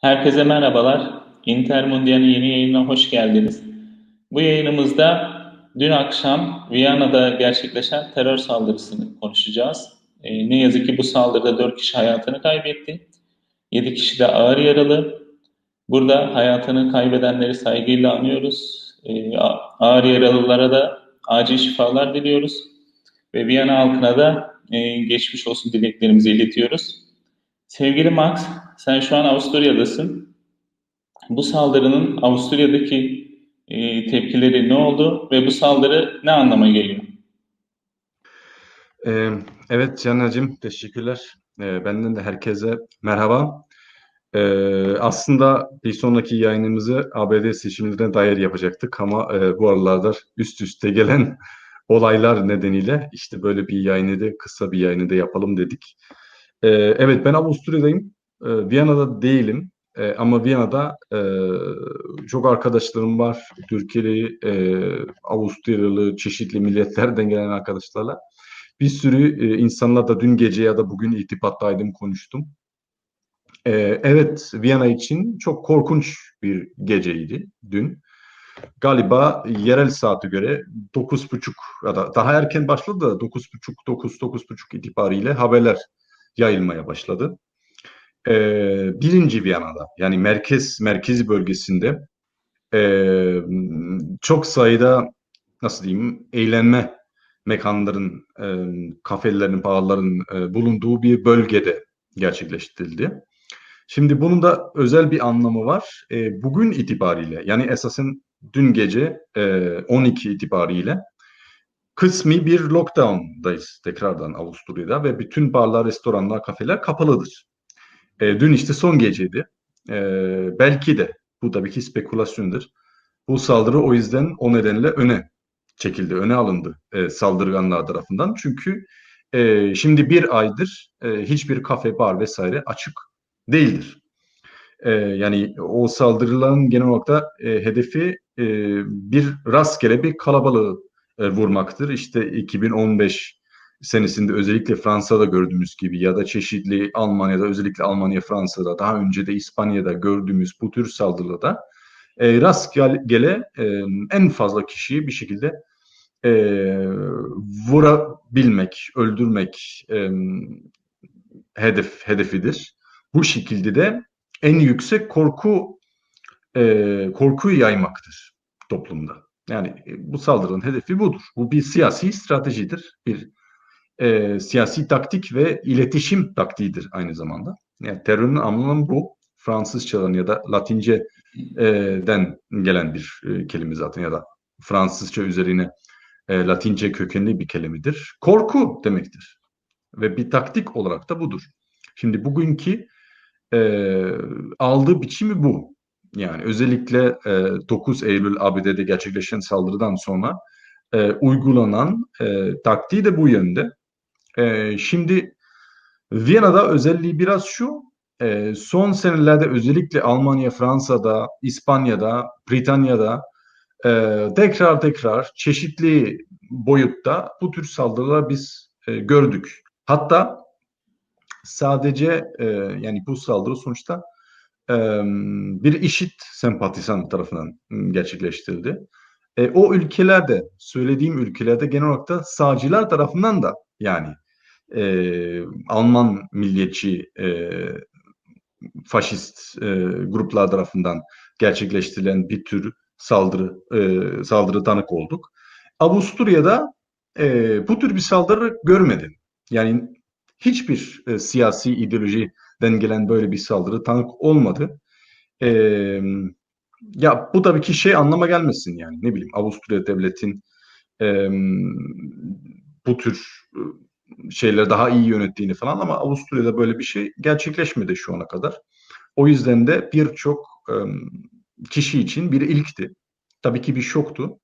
Herkese merhabalar. Intermundial'in yeni yayınına hoş geldiniz. Bu yayınımızda dün akşam Viyana'da gerçekleşen terör saldırısını konuşacağız. Ee, ne yazık ki bu saldırıda 4 kişi hayatını kaybetti. 7 kişi de ağır yaralı. Burada hayatını kaybedenleri saygıyla anıyoruz. Ee, ağır yaralılara da acil şifalar diliyoruz. Ve Viyana halkına da e, geçmiş olsun dileklerimizi iletiyoruz. Sevgili Max, sen şu an Avusturya'dasın. Bu saldırının Avusturya'daki e, tepkileri ne oldu ve bu saldırı ne anlama geliyor? Ee, evet Canacığım, teşekkürler. Ee, benden de herkese merhaba. Ee, aslında bir sonraki yayınımızı ABD seçimlerine dair yapacaktık ama e, bu aralarda üst üste gelen olaylar nedeniyle işte böyle bir yayını da kısa bir yayını da yapalım dedik. Ee, evet ben Avusturya'dayım. Ee, Viyana'da değilim. Ee, ama Viyana'da e, çok arkadaşlarım var. Türkiye'li, e, Avusturyalı, çeşitli milletlerden gelen arkadaşlarla. Bir sürü e, insanla da dün gece ya da bugün irtibattaydım, konuştum. Ee, evet, Viyana için çok korkunç bir geceydi dün. Galiba yerel saati göre 9.30 ya da daha erken başladı da 9.30, 9, 9.30 itibariyle haberler yayılmaya başladı. Ee, birinci Viyana'da yani merkez merkezi bölgesinde e, çok sayıda nasıl diyeyim eğlenme mekanların, e, kafelerin, barların e, bulunduğu bir bölgede gerçekleştirildi. Şimdi bunun da özel bir anlamı var. E, bugün itibariyle yani esasın dün gece e, 12 itibariyle kısmi bir lockdown'dayız tekrardan Avusturya'da ve bütün barlar, restoranlar, kafeler kapalıdır. E, dün işte son geceydi. E, belki de bu tabii ki spekülasyondur. Bu saldırı o yüzden o nedenle öne çekildi, öne alındı e, saldırganlar tarafından. Çünkü e, şimdi bir aydır e, hiçbir kafe, bar vesaire açık değildir. E, yani o saldırıların genel olarak da e, hedefi e, bir rastgele bir kalabalığı e, vurmaktır. İşte 2015 senesinde özellikle Fransa'da gördüğümüz gibi ya da çeşitli Almanya'da özellikle Almanya, Fransa'da daha önce de İspanya'da gördüğümüz bu tür saldırıda e, rastgele e, en fazla kişiyi bir şekilde e, vurabilmek, öldürmek e, hedef hedefidir. Bu şekilde de en yüksek korku e, korkuyu yaymaktır toplumda. Yani e, bu saldırının hedefi budur. Bu bir siyasi stratejidir, bir e, siyasi taktik ve iletişim taktiğidir aynı zamanda. Yani terörün anlamı bu. Fransızcadan ya da Latince'den gelen bir e, kelime zaten ya da Fransızca üzerine e, Latince kökenli bir kelimedir. Korku demektir. Ve bir taktik olarak da budur. Şimdi bugünkü e, aldığı biçimi bu. Yani özellikle e, 9 Eylül ABD'de gerçekleşen saldırıdan sonra e, uygulanan e, taktiği de bu yönde. E, şimdi Viyana'da özelliği biraz şu, e, son senelerde özellikle Almanya, Fransa'da, İspanya'da, Britanya'da e, tekrar tekrar çeşitli boyutta bu tür saldırılar biz e, gördük. Hatta sadece e, yani bu saldırı sonuçta e, bir işit sempatizan tarafından gerçekleştirildi. E, o ülkelerde, söylediğim ülkelerde genel olarak da sağcılar tarafından da yani e, Alman milliyetçi e, faşist e, gruplar tarafından gerçekleştirilen bir tür saldırı e, saldırı tanık olduk. Avusturya'da e, bu tür bir saldırı görmedim. Yani hiçbir e, siyasi ideolojiden gelen böyle bir saldırı tanık olmadı. E, ya bu tabii ki şey anlama gelmesin yani ne bileyim Avusturya devletin e, bu tür şeyleri daha iyi yönettiğini falan ama Avusturya'da böyle bir şey gerçekleşmedi şu ana kadar. O yüzden de birçok kişi için bir ilkti. Tabii ki bir şoktu.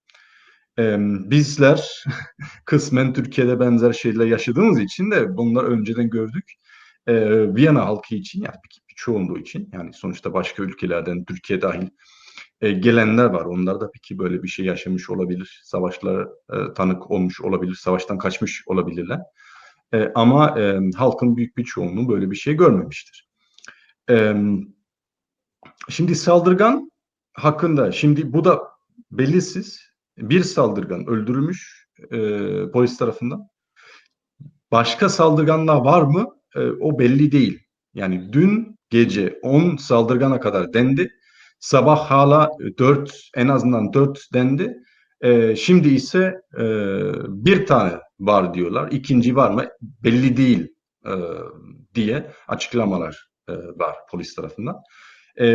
Bizler kısmen Türkiye'de benzer şeyler yaşadığımız için de bunlar önceden gördük. Viyana halkı için yani bir, çoğunluğu için yani sonuçta başka ülkelerden Türkiye dahil gelenler var. Onlar da peki böyle bir şey yaşamış olabilir. Savaşlara tanık olmuş olabilir. Savaştan kaçmış olabilirler. E, ama e, halkın büyük bir çoğunluğu böyle bir şey görmemiştir. E, Şimdi saldırgan hakkında, şimdi bu da belirsiz. Bir saldırgan öldürülmüş e, polis tarafından. Başka saldırganlar var mı? E, o belli değil. Yani dün gece 10 saldırgana kadar dendi. Sabah hala 4, en azından 4 dendi. E, şimdi ise e, bir tane var diyorlar. İkinci var mı? Belli değil e, diye açıklamalar e, var polis tarafından. E,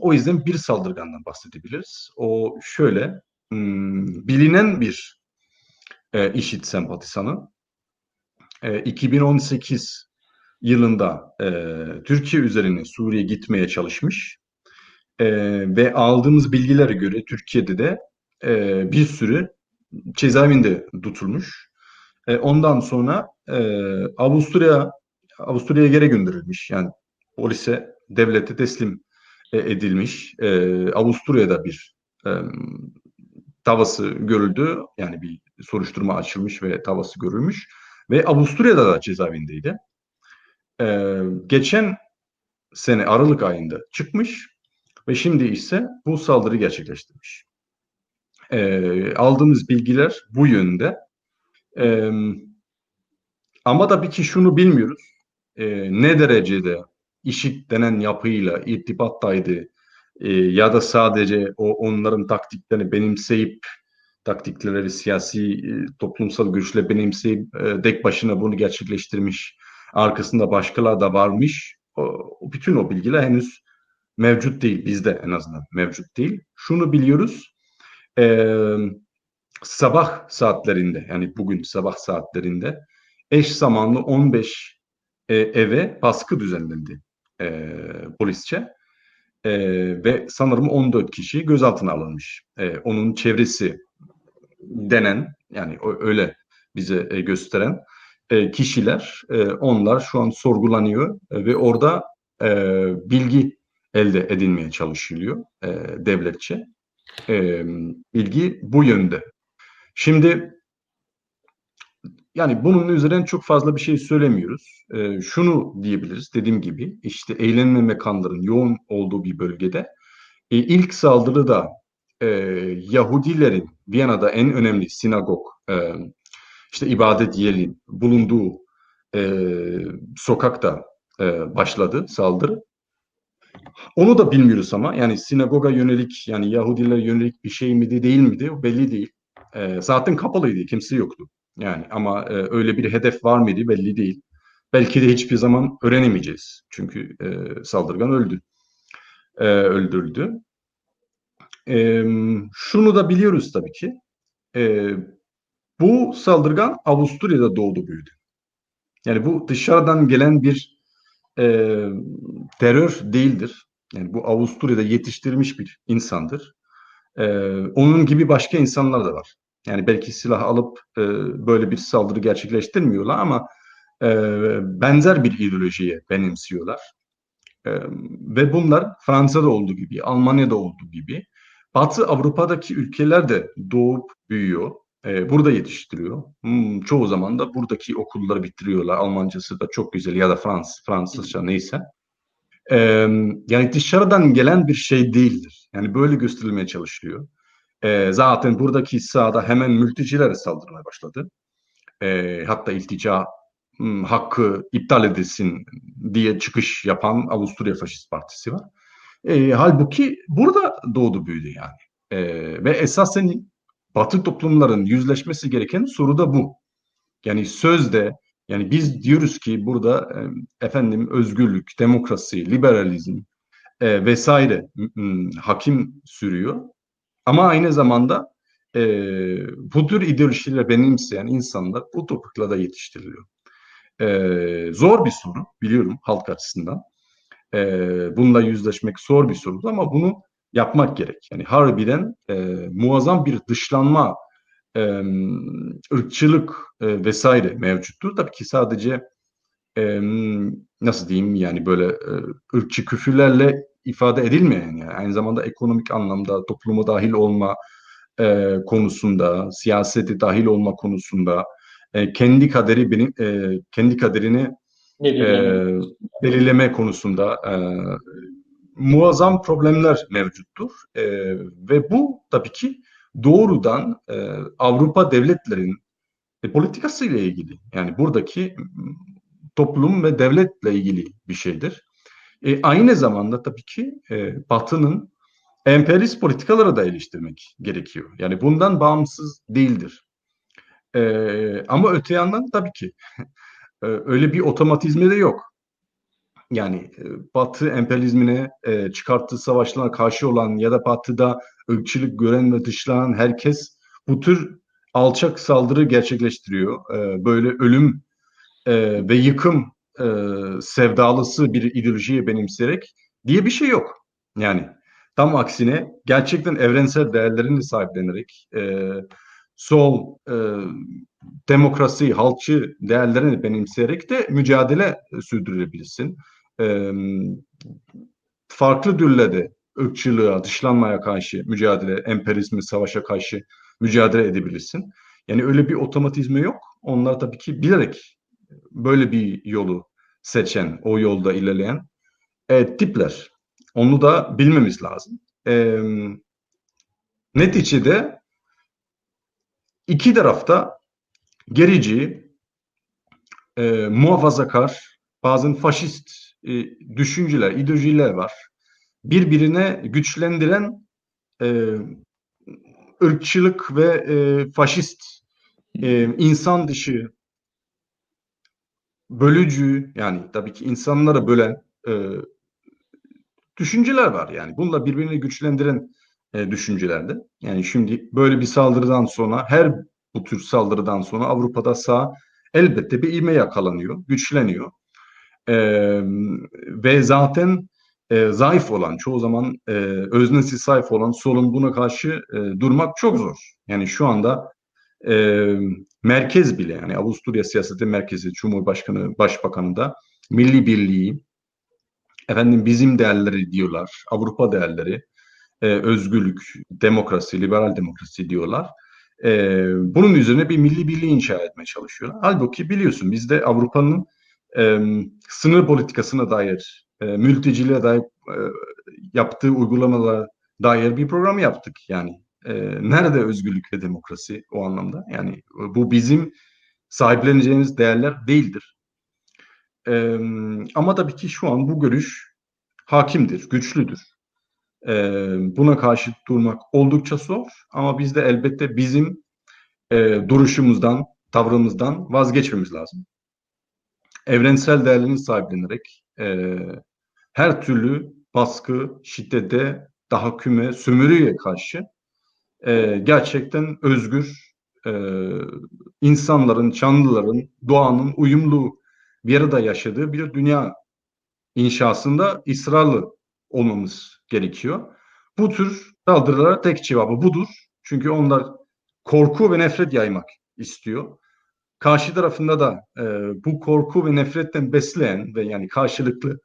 o yüzden bir saldırgandan bahsedebiliriz. O şöyle, hmm, bilinen bir e, IŞİD sempatisanı. E, 2018 yılında e, Türkiye üzerine Suriye gitmeye çalışmış E, ve aldığımız bilgilere göre Türkiye'de de e, bir sürü cezaevinde tutulmuş. E, ondan sonra e, Avusturya Avusturya'ya geri gönderilmiş. Yani polise, devlete teslim e, edilmiş. E, Avusturya'da bir e, tavası görüldü. Yani bir soruşturma açılmış ve tavası görülmüş. Ve Avusturya'da da cezaevindeydi. E, geçen sene Aralık ayında çıkmış ve şimdi ise bu saldırı gerçekleştirmiş. E, aldığımız bilgiler bu yönde. E, ama tabii ki şunu bilmiyoruz. E, ne derecede işit denen yapıyla irtibattaydı e, ya da sadece o onların taktiklerini benimseyip taktikleri siyasi e, toplumsal güçle benimseyip e, tek başına bunu gerçekleştirmiş arkasında başkalar da varmış o, bütün o bilgiler henüz mevcut değil bizde en azından mevcut değil şunu biliyoruz e, sabah saatlerinde yani bugün sabah saatlerinde eş zamanlı 15 e, eve baskı düzenlendi e, polisçe e, ve sanırım 14 kişi gözaltına alınmış. E, onun çevresi denen yani öyle bize e, gösteren e, kişiler e, onlar şu an sorgulanıyor e, ve orada e, bilgi elde edilmeye çalışılıyor e, devletçe. E, bilgi bu yönde. Şimdi yani bunun üzerine çok fazla bir şey söylemiyoruz. E, şunu diyebiliriz dediğim gibi işte eğlenme mekanların yoğun olduğu bir bölgede e, ilk saldırıda e, Yahudilerin Viyana'da en önemli sinagog e, işte ibadet yeri bulunduğu e, sokakta e, başladı saldırı. Onu da bilmiyoruz ama yani sinagoga yönelik yani Yahudilere yönelik bir şey miydi değil miydi belli değil. E, zaten kapalıydı kimse yoktu. Yani ama e, öyle bir hedef var mıydı belli değil. Belki de hiçbir zaman öğrenemeyeceğiz. Çünkü e, saldırgan öldü. E, öldürüldü. E, şunu da biliyoruz tabii ki. E, bu saldırgan Avusturya'da doğdu büyüdü. Yani bu dışarıdan gelen bir e, terör değildir. Yani bu Avusturya'da yetiştirmiş bir insandır. E, onun gibi başka insanlar da var. Yani belki silah alıp e, böyle bir saldırı gerçekleştirmiyorlar ama e, benzer bir ideolojiye benimsiyorlar. E, ve bunlar Fransa'da olduğu gibi, Almanya'da olduğu gibi Batı Avrupa'daki ülkeler de doğup büyüyor. E, burada yetiştiriyor. Hmm, çoğu zaman da buradaki okulları bitiriyorlar. Almancası da çok güzel ya da Frans, Fransızca neyse. E, yani dışarıdan gelen bir şey değildir. Yani böyle gösterilmeye çalışılıyor. E, zaten buradaki sahada hemen mültecilere saldırmaya başladı. E, hatta iltica hmm, hakkı iptal edilsin diye çıkış yapan Avusturya Faşist Partisi var. E, halbuki burada doğdu büyüdü yani. E, ve esasen Batı toplumların yüzleşmesi gereken soru da bu. Yani sözde yani biz diyoruz ki burada efendim özgürlük, demokrasi, liberalizm e, vesaire m, hakim sürüyor. Ama aynı zamanda e, bu tür ideolojileri benimseyen insanlar bu topraklarda yetiştiriliyor. E, zor bir soru biliyorum halk açısından. E, bununla yüzleşmek zor bir soru ama bunu yapmak gerek. Yani harbiden e, muazzam bir dışlanma, e, ırkçılık e, vesaire mevcuttur. Tabii ki sadece e, nasıl diyeyim yani böyle e, ırkçı küfürlerle ifade edilmeyen yani aynı zamanda ekonomik anlamda topluma dahil olma e, konusunda, siyaseti dahil olma konusunda e, kendi kaderi benim e, kendi kaderini e, belirleme konusunda e, muazzam problemler mevcuttur. E, ve bu tabii ki doğrudan e, Avrupa devletlerin e, politikası ile ilgili. Yani buradaki toplum ve devletle ilgili bir şeydir. E, aynı zamanda tabii ki e, Batı'nın emperyalist politikaları da eleştirmek gerekiyor. Yani bundan bağımsız değildir. E, ama öte yandan tabii ki e, öyle bir otomatizmi de yok. Yani e, Batı emperyalizmine e, çıkarttığı savaşlara karşı olan ya da Batı'da ırkçılık gören ve dışlanan herkes bu tür alçak saldırı gerçekleştiriyor. E, böyle ölüm e, ve yıkım e, sevdalısı bir ideolojiye benimseyerek diye bir şey yok. Yani tam aksine gerçekten evrensel değerlerini sahiplenerek e, sol, e, demokrasi, halkçı değerlerini benimseyerek de mücadele sürdürebilirsin. E, farklı türlerde ırkçılığa, dışlanmaya karşı mücadele, emperyalizme, savaşa karşı mücadele edebilirsin. Yani öyle bir otomatizmi yok. Onlar tabii ki bilerek böyle bir yolu seçen, o yolda ilerleyen e, tipler. Onu da bilmemiz lazım. E, neticede iki tarafta gerici, e, muhafazakar, bazen faşist e, düşünceler, ideolojiler var. Birbirine güçlendiren e, ırkçılık ve e, faşist, e, insan dışı, bölücü yani tabii ki insanları bölen e, düşünceler var yani. Bununla birbirini güçlendiren e, düşüncelerde. Yani şimdi böyle bir saldırıdan sonra her bu tür saldırıdan sonra Avrupa'da sağ elbette bir ivme yakalanıyor, güçleniyor. E, ve zaten e, zayıf olan, çoğu zaman e, öznesi zayıf olan solun buna karşı e, durmak çok zor. Yani şu anda e, merkez bile yani Avusturya siyaseti merkezi, Cumhurbaşkanı, Başbakanı da milli birliği, efendim bizim değerleri diyorlar, Avrupa değerleri, e, özgürlük, demokrasi, liberal demokrasi diyorlar. E, bunun üzerine bir milli birliği inşa etmeye çalışıyorlar. Halbuki biliyorsun bizde Avrupa'nın e, sınır politikasına dair, e, mülteciliğe dair e, yaptığı uygulamalara dair bir program yaptık. Yani e, nerede özgürlük ve demokrasi o anlamda? Yani bu bizim sahipleneceğimiz değerler değildir. E, ama tabii ki şu an bu görüş hakimdir, güçlüdür. E, buna karşı durmak oldukça zor ama biz de elbette bizim e, duruşumuzdan, tavrımızdan vazgeçmemiz lazım. Evrensel değerlerini sahiplenerek e, her türlü baskı, şiddete, tahakküme, sömürüye karşı e, gerçekten özgür e, insanların, canlıların, doğanın uyumlu bir arada yaşadığı bir dünya inşasında ısrarlı olmamız gerekiyor. Bu tür saldırılara tek cevabı budur. Çünkü onlar korku ve nefret yaymak istiyor. Karşı tarafında da e, bu korku ve nefretten besleyen ve yani karşılıklı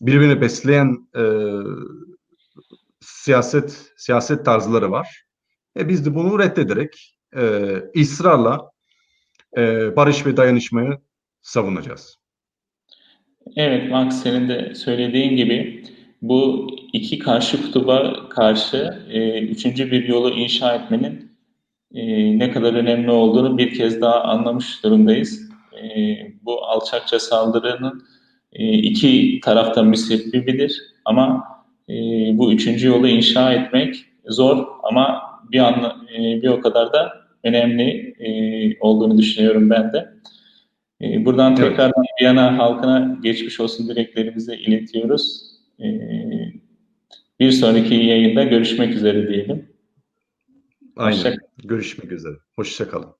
birbirini besleyen e, siyaset siyaset tarzları var. E biz de bunu reddederek e, ısrarla e, barış ve dayanışmayı savunacağız. Evet Max senin de söylediğin gibi bu iki karşı kutuba karşı e, üçüncü bir yolu inşa etmenin e, ne kadar önemli olduğunu bir kez daha anlamış durumdayız. E, bu alçakça saldırının e, iki tarafta müsebbibidir ama e, bu üçüncü yolu inşa etmek zor ama bir anla, e, bir o kadar da önemli e, olduğunu düşünüyorum ben de. E, buradan Evet. tekrardan Viyana halkına geçmiş olsun dileklerimizi iletiyoruz. E, bir sonraki yayında görüşmek üzere diyelim. Aynen. Hoşça- Görüşmek üzere. Hoşça kalın.